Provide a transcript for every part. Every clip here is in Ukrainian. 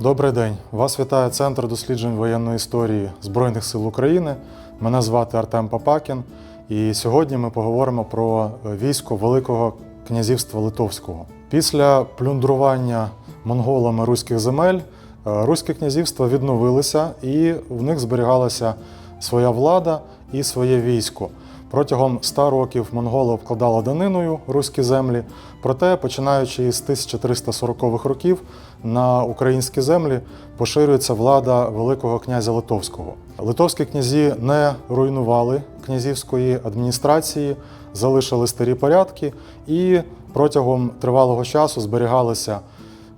Добрий день. Вас вітає Центр досліджень воєнної історії Збройних сил України. Мене звати Артем Папакін. І сьогодні ми поговоримо про військо Великого князівства Литовського. Після плюндрування монголами руських земель е, руське князівство відновилося і в них зберігалася своя влада і своє військо. Протягом 100 років монголи обкладали даниною руські землі, проте, починаючи з 1340-х років, на українські землі поширюється влада Великого князя Литовського. Литовські князі не руйнували князівської адміністрації, залишили старі порядки і протягом тривалого часу зберігалися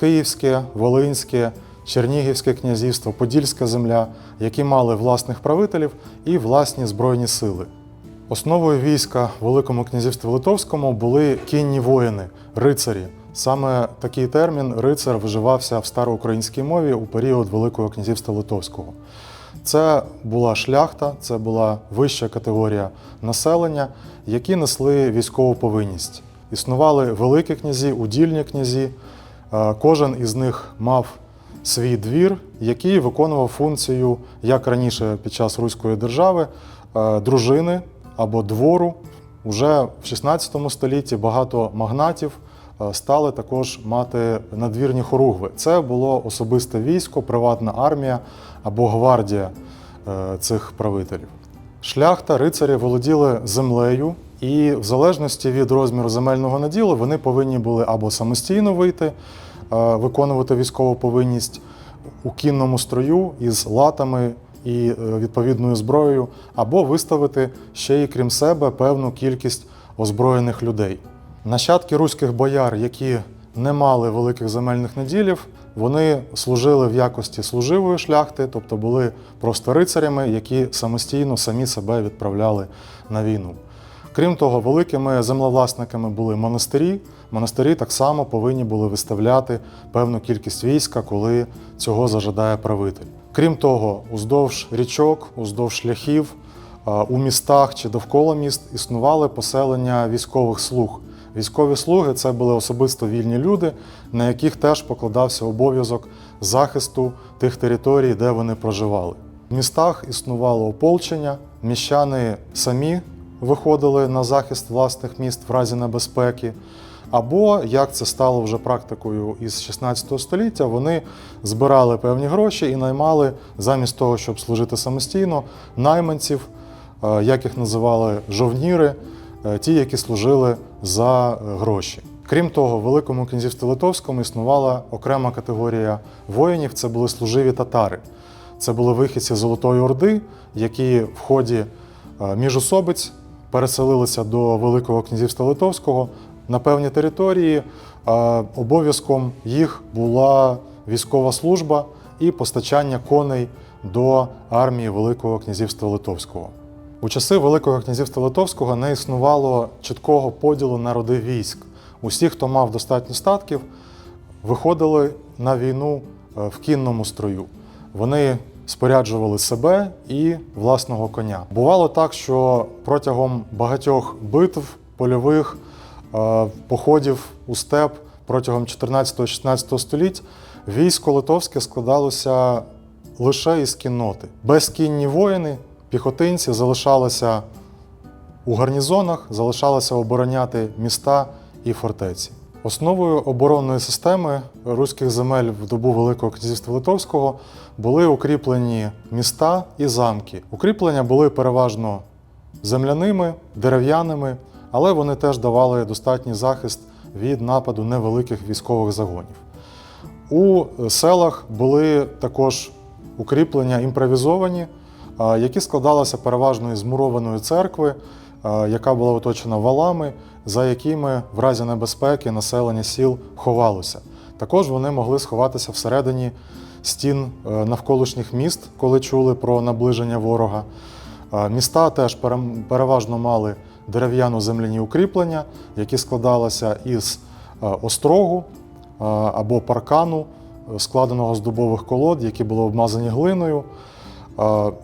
Київське, Волинське, Чернігівське князівство, Подільська земля, які мали власних правителів і власні збройні сили. Основою війська Великому князівстві Литовському були кінні воїни, рицарі. Саме такий термін рицар вживався в староукраїнській мові у період Великого князівства Литовського. Це була шляхта, це була вища категорія населення, які несли військову повинність. Існували великі князі, удільні князі. Е, Кожен із них мав свій двір, який виконував функцію, як раніше під час Руської держави, е, дружини або двору. Уже в 16 столітті багато магнатів стали також мати надвірні хоругви. Це було особисте військо, приватна армія або гвардія е, цих правителів. Шляхта, рицарі володіли землею, і в залежності від розміру земельного наділу вони повинні були або самостійно вийти, е, виконувати військову повинність у кінному строю із латами і е, відповідною зброєю, або виставити ще й крім себе певну кількість озброєних людей. Нащадки руських бояр, які не мали великих земельних наділів, вони служили в якості служивої шляхти, тобто були просто рицарями, які самостійно самі себе відправляли на війну. Крім того, великими землевласниками були монастирі. Монастирі так само повинні були виставляти певну кількість війська, коли цього зажадає правитель. Крім того, уздовж річок, уздовж шляхів, у містах чи довкола міст існували поселення військових слуг. Військові слуги це були особисто вільні люди, на яких теж покладався обов'язок захисту тих територій, де вони проживали. В містах існувало ополчення, міщани самі виходили на захист власних міст в разі небезпеки. Або, як це стало вже практикою із 16 століття, вони збирали певні гроші і наймали замість того, щоб служити самостійно, найманців, е, як їх називали жовніри, ті, які служили за е, гроші. Крім того, в Великому князівстві Литовському існувала окрема категорія воїнів це були служиві татари. Це були вихідці Золотої Орди, які в ході е, міжособиць переселилися до Великого князівства Литовського на певні території. Е, Обов'язком їх була військова служба і постачання коней до армії Великого князівства Литовського. У часи Великого князівства Литовського не існувало чіткого поділу на роди військ. Усі, хто мав достатньо статків, виходили на війну е, в кінному строю. Вони споряджували себе і власного коня. Бувало так, що протягом багатьох битв, польових е, походів у степ протягом 14-16 століть військо литовське складалося лише із кінноти. Безкінні воїни, піхотинці залишалися у гарнізонах, залишалися обороняти міста і фортеці. Основою оборонної системи руських земель в добу Великого князівства Литовського були укріплені міста і замки. Укріплення були переважно земляними, дерев'яними, але вони теж давали достатній захист від нападу невеликих військових загонів. У селах були також укріплення імпровізовані, які складалися переважно із мурованої церкви, яка була оточена валами, за якими в разі небезпеки населення сіл ховалося. Також вони могли сховатися всередині стін е, навколишніх міст, коли чули про наближення ворога. Міста теж переважно мали дерев'яно-земляні укріплення, які складалися із е, острогу е, або паркану, складеного з дубових колод, які були обмазані глиною,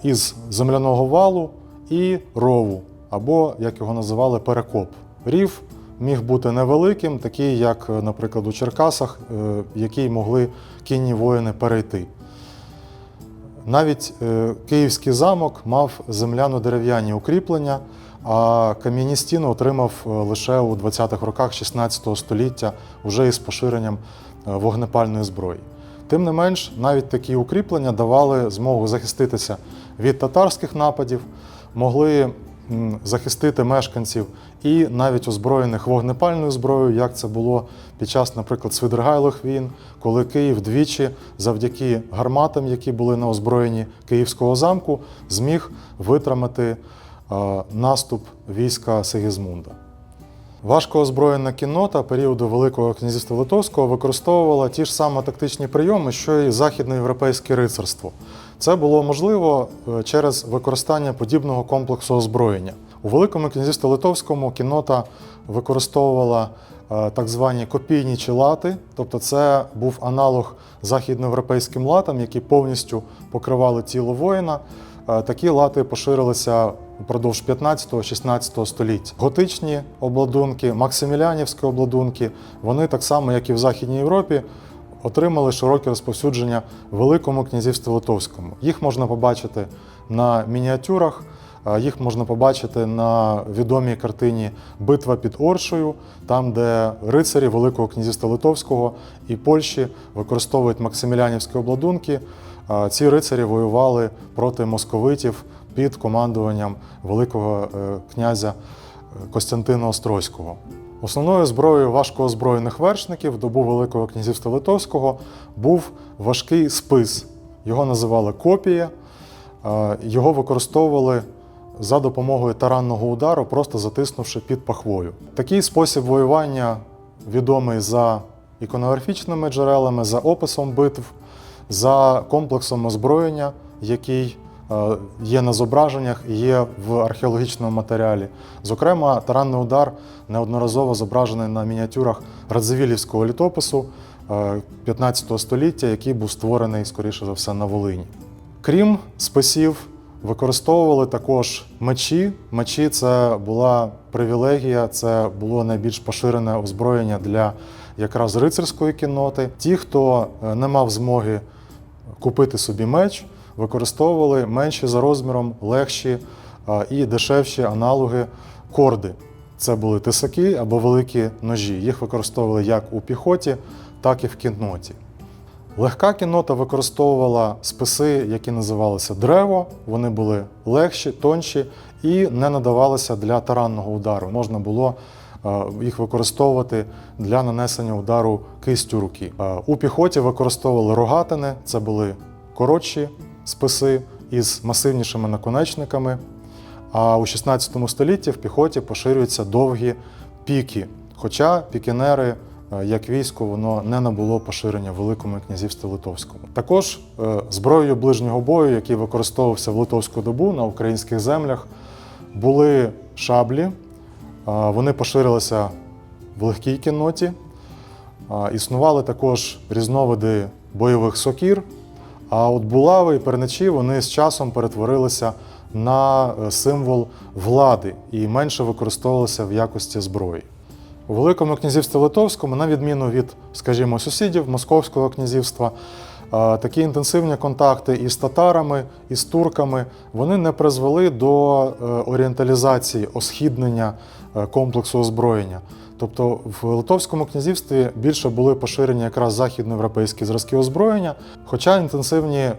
із земляного валу і рову, або, як його називали, перекоп. Рів міг бути невеликим, такий, як, наприклад, у Черкасах, е, який могли кінні воїни перейти. Навіть е, Київський замок мав земляно-дерев'яні укріплення, а кам'яні стіни отримав е, лише у 20-х роках 16 століття, вже із поширенням вогнепальної зброї. Тим не менш, навіть такі укріплення давали змогу захиститися від татарських нападів, могли захистити мешканців і навіть озброєних вогнепальною зброєю, як це було під час, наприклад, Свидригайлових війн, коли Київ двічі, завдяки гарматам, які були на озброєнні Київського замку, зміг витримати наступ війська Сигізмунда. Важко озброєна кіннота періоду Великого князівства Литовського використовувала ті ж самі тактичні прийоми, що і західноєвропейське рицарство. Це було можливо е, через використання подібного комплексу озброєння. У Великому князівстві Литовському кіннота використовувала е, так звані копійні чи лати, тобто це був аналог західноєвропейським латам, які повністю покривали тіло воїна. Е, Такі лати поширилися впродовж 15-16 століття. Готичні обладунки, максимілянівські обладунки, вони так само, як і в Західній Європі, отримали широке розповсюдження в Великому князівстві Литовському. Їх можна побачити на мініатюрах, е, їх можна побачити на відомій картині Битва під Оршею, там, де рицарі Великого князівства Литовського і Польщі використовують максимілянівські обладунки. Ці рицарі воювали проти московитів під командуванням великого е, князя е, Костянтина Острозького. Основною зброєю важкоозброєних вершників добу Великого князівства Литовського був важкий спис. Його називали копія. Е, Його використовували за допомогою таранного удару, просто затиснувши під пахвою. Такий спосіб воювання відомий за іконографічними джерелами, за описом битв, за комплексом озброєння, який е, є на зображеннях і є в археологічному матеріалі. Зокрема, таранний удар неодноразово зображений на мініатюрах Радзивілівського літопису е, 15 століття, який був створений, скоріше за все, на Волині. Крім списів, використовували також мечі. Мечі це була привілегія, це було найбільш поширене озброєння для якраз рицарської кінноти. Ті, хто е, не мав змоги купити собі меч, використовували менші за розміром, легші і дешевші аналоги корди. Це були тисаки або великі ножі. Їх використовували як у піхоті, так і в кінноті. Легка кіннота використовувала списи, які називалися древо. Вони були легші, тонші і не надавалися для таранного удару. Можна було їх використовувати для нанесення удару кистю руки. Е, У піхоті використовували рогатини, це були коротші списи із масивнішими наконечниками. А у 16 столітті в піхоті поширюються довгі піки. Хоча пікінери, е, як військо, воно не набуло поширення в Великому князівстві Литовському. Також е, зброєю ближнього бою, який використовувався в литовську добу на українських землях, були шаблі. Вони поширилися в легкій кінноті. Існували також різновиди бойових сокір. А от булави і перничі вони з часом перетворилися на е, символ влади і менше використовувалися в якості зброї. У Великому князівстві Литовському, на відміну від, скажімо, сусідів Московського князівства, такі інтенсивні контакти із татарами, із турками вони не призвели до е, орієнталізації, осхіднення е, комплексу озброєння. Тобто в Литовському князівстві більше були поширені якраз західноєвропейські зразки озброєння, хоча інтенсивні е,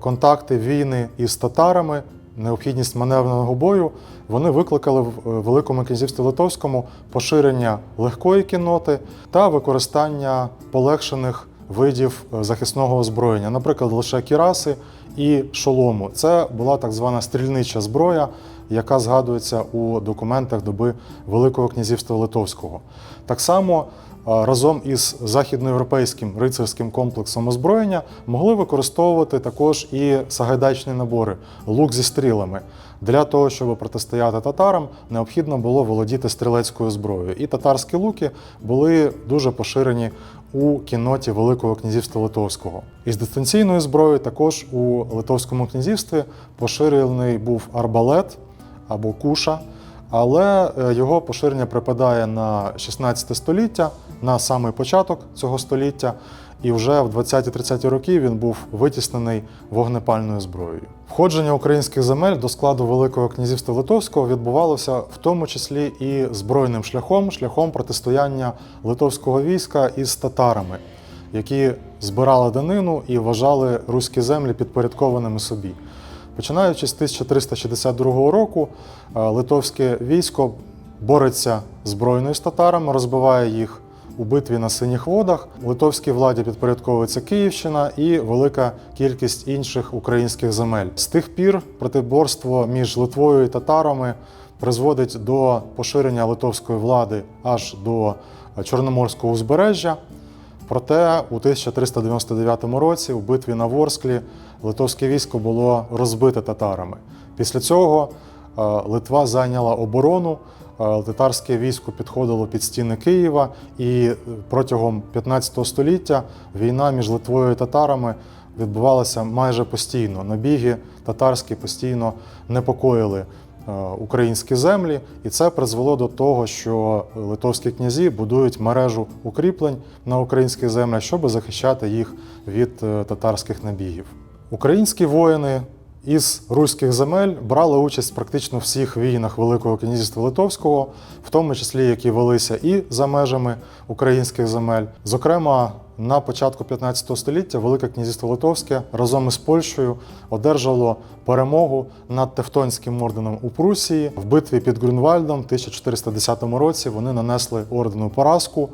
контакти війни із татарами, необхідність маневреного бою, вони викликали в Великому князівстві Литовському поширення легкої кінноти та використання полегшених видів е, захисного озброєння, наприклад, лише кіраси і шолому. Це була так звана стрільнича зброя, яка згадується у документах доби Великого князівства Литовського. Так само е, разом із західноєвропейським рицарським комплексом озброєння могли використовувати також і сагайдачні набори, лук зі стрілами. Для того, щоб протистояти татарам, необхідно було володіти стрілецькою зброєю. І татарські луки були дуже поширені у кінноті Великого князівства Литовського. Із дистанційною зброєю також у Литовському князівстві поширений був арбалет або куша. Але е, його поширення припадає на 16 століття, на самий початок цього століття. І вже в 20-30 роки він був витіснений вогнепальною зброєю. Входження українських земель до складу Великого князівства Литовського відбувалося в тому числі і збройним шляхом, шляхом протистояння литовського війська із татарами, які збирали данину і вважали руські землі підпорядкованими собі. Починаючи з 1362 року, е, литовське військо бореться збройною з татарами, розбиває їх у битві на синіх водах. Литовській владі підпорядковується Київщина і велика кількість інших українських земель. З тих пір протиборство між Литвою і татарами призводить до поширення литовської влади аж до Чорноморського узбережжя. Проте у 1399 році у битві на Ворсклі литовське військо було розбите татарами. Після цього е, Литва зайняла оборону. Е, Татарське військо підходило під стіни Києва, і е, протягом 15 століття війна між Литвою і татарами відбувалася майже постійно. Набіги татарські постійно непокоїли е, українські землі, і це призвело до того, що литовські князі будують мережу укріплень на українських землях, щоб захищати їх від татарських набігів. Українські воїни із руських земель брали участь практично всіх війнах Великого князівства Литовського, в тому числі які велися і за межами українських земель. Зокрема, на початку 15 століття Велике князівство Литовське разом із Польщею одержало перемогу над Тевтонським орденом у Прусії. В битві під Грюнвальдом в 1410 році вони нанесли ордену поразку.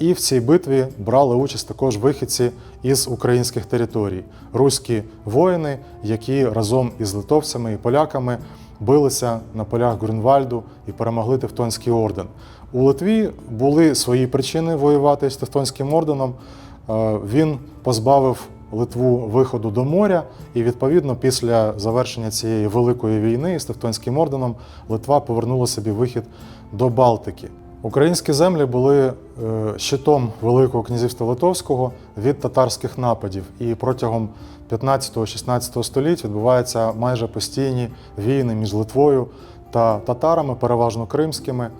І в цій битві брали участь також вихідці із українських територій, руські воїни, які разом із литовцями і поляками билися на полях Грюнвальду і перемогли Тевтонський орден. У Литві були свої причини воювати з Тевтонським орденом. Він позбавив Литву виходу до моря, і відповідно після завершення цієї великої війни з Тевтонським орденом Литва повернула собі вихід до Балтики. Українські землі були е, щитом Великого князівства Литовського від татарських нападів, і протягом 15-16 століть відбуваються майже постійні війни між Литвою та татарами, переважно кримськими.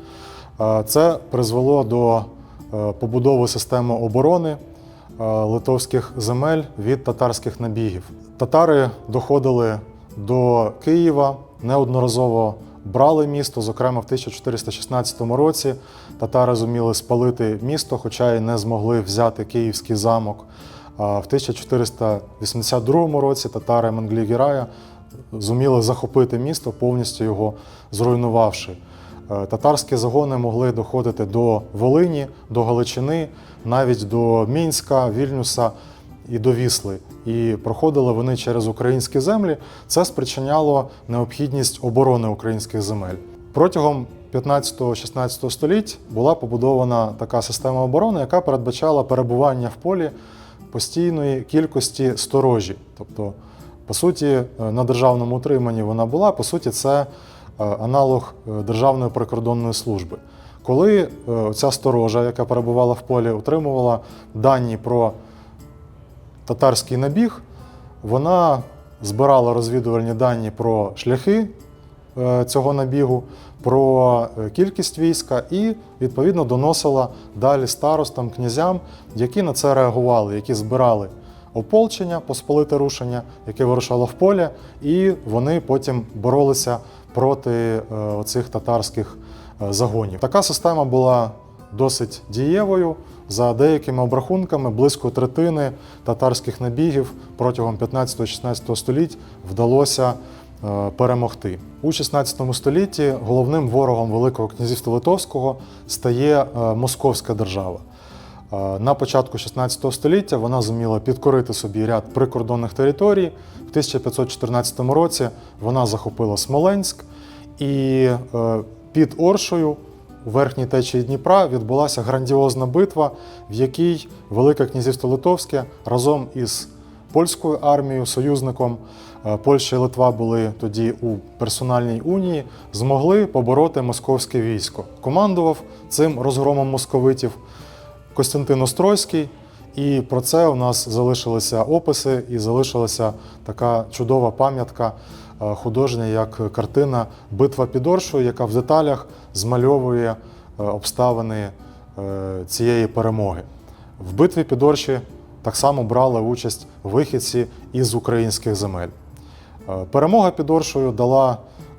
Е, Це призвело до е, побудови системи оборони литовських земель від татарських набігів. Татари доходили до Києва неодноразово брали місто. Зокрема, в 1416 році татари зуміли спалити місто, хоча й не змогли взяти київський замок. А в 1482 році татари Менглі-Гірая зуміли захопити місто, повністю його зруйнувавши. Е, Татарські загони могли доходити до Волині, до Галичини, навіть до Мінська, Вільнюса і до Вісли. І проходили вони через українські землі. Це спричиняло необхідність оборони українських земель. Протягом 15-16 століть була побудована така система оборони, яка передбачала перебування в полі постійної кількості сторожі. Тобто, по суті, е, на державному утриманні вона була. По суті, це е, аналог е, Державної прикордонної служби. Коли ця сторожа, яка перебувала в полі, отримувала дані про татарський набіг, вона збирала розвідувальні дані про шляхи е, цього набігу, про е, кількість війська і відповідно доносила далі старостам, князям, які на це реагували, які збирали ополчення, посполите рушення, яке вирушало в поле, і вони потім боролися проти е, оцих татарських загонів. Така система була досить дієвою. За деякими обрахунками, близько третини татарських набігів протягом 15-16 століть вдалося е, перемогти. У 16 столітті головним ворогом Великого князівства Литовського стає е, Московська держава. Е, На початку 16 століття вона зуміла підкорити собі ряд прикордонних територій. В 1514 році вона захопила Смоленськ і під Оршою у верхній течії Дніпра відбулася грандіозна битва, в якій Велике князівство Литовське разом із польською армією, союзником е, Польща і Литва були тоді у персональній унії, змогли побороти московське військо. Командував цим розгромом московитів Костянтин Острозький. І про це у нас залишилися описи і залишилася така чудова пам'ятка художня як картина Битва під Оршою, яка в деталях змальовує е, обставини е, цієї перемоги. В битві під Орші так само брали участь вихідці із українських земель. Е, Перемога під Оршою дала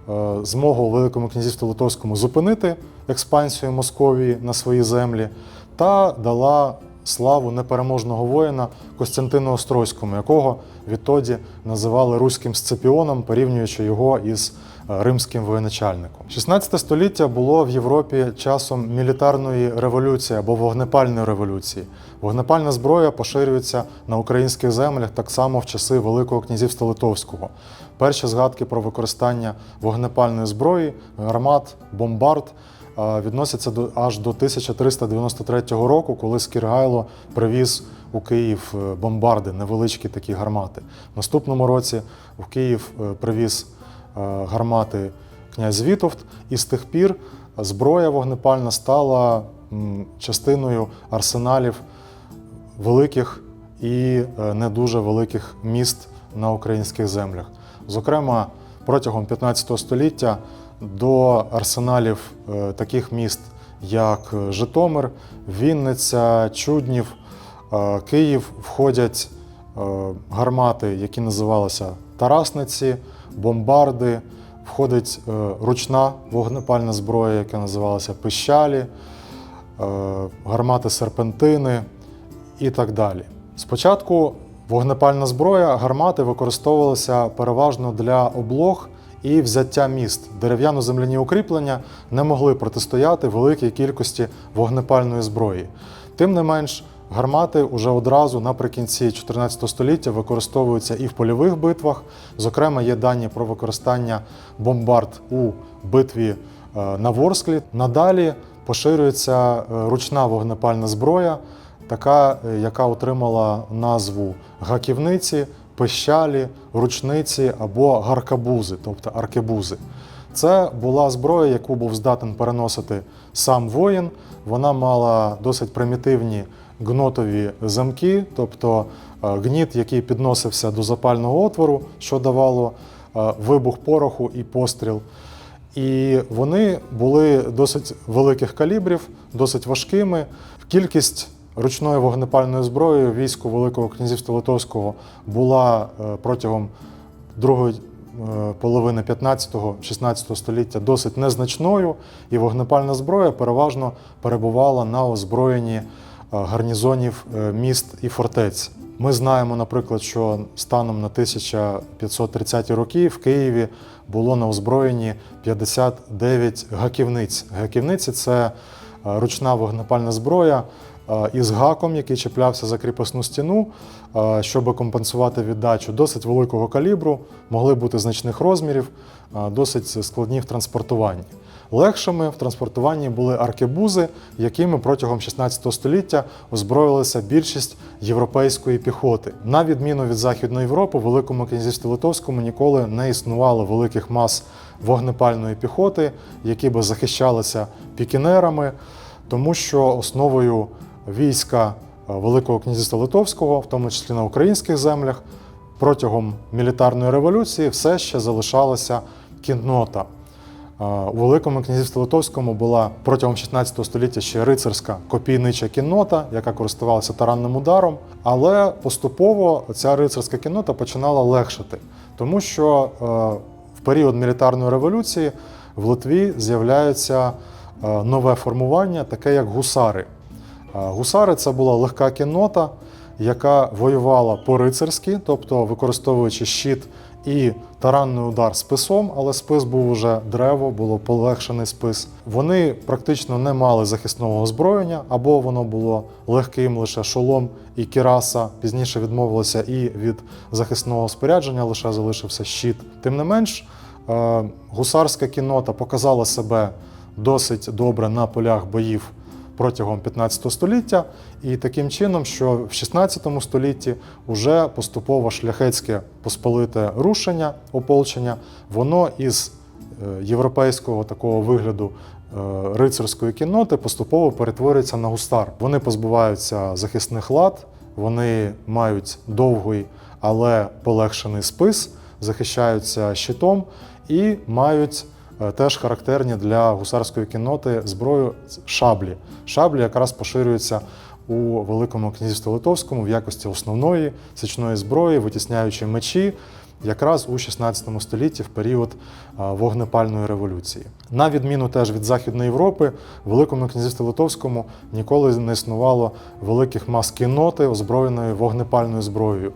е, змогу Великому князівству Литовському зупинити експансію Московії на свої землі та дала славу непереможного воїна Костянтину Острозькому, якого відтоді називали руським сципіоном, порівнюючи його із е, римським воєначальником. 16 століття було в Європі часом мілітарної революції або вогнепальної революції. Вогнепальна зброя поширюється на українських землях так само в часи Великого князівства Литовського. Перші згадки про використання вогнепальної зброї, гармат, бомбард відносяться до аж до 1393 року, коли Скіргайло привіз у Київ е, бомбарди, невеличкі такі гармати. В наступному році в Київ е, привіз е, гармати князь Вітовт, і з тих пір зброя вогнепальна стала частиною арсеналів великих і не дуже великих міст на українських землях. Зокрема, протягом 15 століття до арсеналів е, таких міст, як Житомир, Вінниця, Чуднів, е, Київ, входять е, гармати, які називалися Тарасниці, бомбарди, входить е, ручна вогнепальна зброя, яка називалася Пищалі, е, гармати серпентини і так далі. Спочатку вогнепальна зброя, гармати використовувалися переважно для облог і взяття міст. Дерев'яно-земляні укріплення не могли протистояти великій кількості вогнепальної зброї. Тим не менш, гармати уже одразу наприкінці 14 століття використовуються і в польових битвах. Зокрема, є дані про використання бомбард у битві е, на Ворсклі. Надалі поширюється е, ручна вогнепальна зброя, така, е, яка отримала назву гаківниці, пищалі, ручниці або гаркабузи, тобто аркебузи. Це була зброя, яку був здатен переносити сам воїн. Вона мала досить примітивні гнотові замки, тобто е, гніт, який підносився до запального отвору, що давало е, вибух пороху і постріл. І вони були досить великих калібрів, досить важкими. Кількість ручної вогнепальної зброї війську Великого князівства Литовського була е, протягом другої е, половини 15-16 століття досить незначною, і вогнепальна зброя переважно перебувала на озброєнні е, гарнізонів міст і фортець. Ми знаємо, наприклад, що станом на 1530 роки в Києві було на озброєнні 59 гаківниць. Гаківниці це ручна вогнепальна зброя із гаком, який чіплявся за кріпосну стіну, е, щоб компенсувати віддачу досить великого калібру, могли бути значних розмірів, е, досить складні в транспортуванні. Легшими в транспортуванні були аркебузи, якими протягом 16 століття озброїлася більшість європейської піхоти. На відміну від Західної Європи, в Великому князівстві Литовському ніколи не існувало великих мас вогнепальної піхоти, які би захищалися пікінерами, тому що основою війська е, Великого князівства Литовського, в тому числі на українських землях, протягом мілітарної революції все ще залишалася кіннота. Е, У Великому князівстві Литовському була протягом 16 століття ще рицарська копійнича кіннота, яка користувалася таранним ударом. Але поступово ця рицарська кіннота починала легшати, тому що е, в період мілітарної революції в Литві з'являється нове формування, таке як гусари. Гусари це була легка кіннота, яка воювала по-рицарськи, тобто використовуючи щит і таранний удар списом, але спис був уже древо, було полегшений спис. Вони практично не мали захисного озброєння, або воно було легким лише шолом і кіраса. Пізніше відмовилося і від захисного спорядження, лише залишився щит. Тим не менш, е, гусарська кіннота показала себе досить добре на полях боїв протягом 15 століття, і таким чином, що в 16 столітті вже поступово шляхетське посполите рушення ополчення, воно із е, європейського такого вигляду е, рицарської кінноти поступово перетворюється на густар. Вони позбуваються захисних лад, вони мають довгий, але полегшений спис. захищаються щитом і мають теж характерні для гусарської кінноти зброю шаблі. Шаблі якраз поширюються у Великому князівстві Литовському в якості основної січної зброї, витісняючи мечі якраз у 16 столітті в період вогнепальної революції. На відміну теж від Західної Європи, в Великому князівстві Литовському ніколи не існувало великих мас кінноти, озброєної вогнепальною зброєю.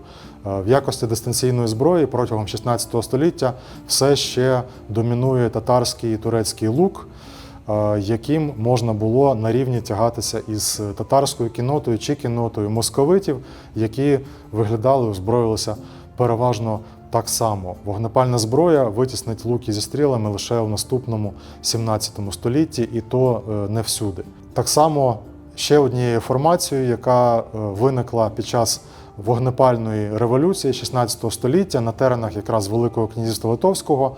Е, В якості дистанційної зброї протягом 16 століття все ще домінує татарський і турецький лук, е, яким можна було на рівні тягатися із татарською кіннотою чи кіннотою московитів, які виглядали, озброїлися переважно так само. Вогнепальна зброя витіснить луки зі стрілами лише в наступному 17 столітті, і то е, не всюди. Так само ще однією формацією, яка виникла під час вогнепальної революції 16 століття на теренах якраз Великого князівства Литовського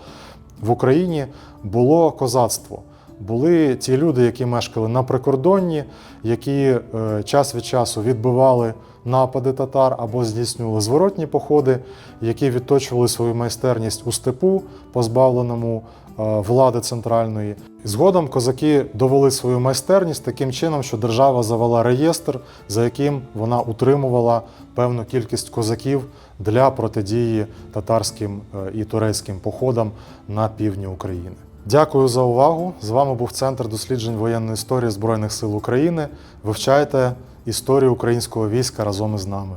в Україні було козацтво. Були ті люди, які мешкали на прикордонні, які е, час від часу відбивали напади татар або здійснювали зворотні походи, які відточували свою майстерність у степу, позбавленому е, влади центральної. Згодом козаки довели свою майстерність таким чином, що держава завела реєстр, за яким вона утримувала певну кількість козаків для протидії татарським е, і турецьким походам на півдні України. Дякую за увагу. З вами був Центр досліджень воєнної історії Збройних сил України. Вивчайте історію українського війська разом із нами.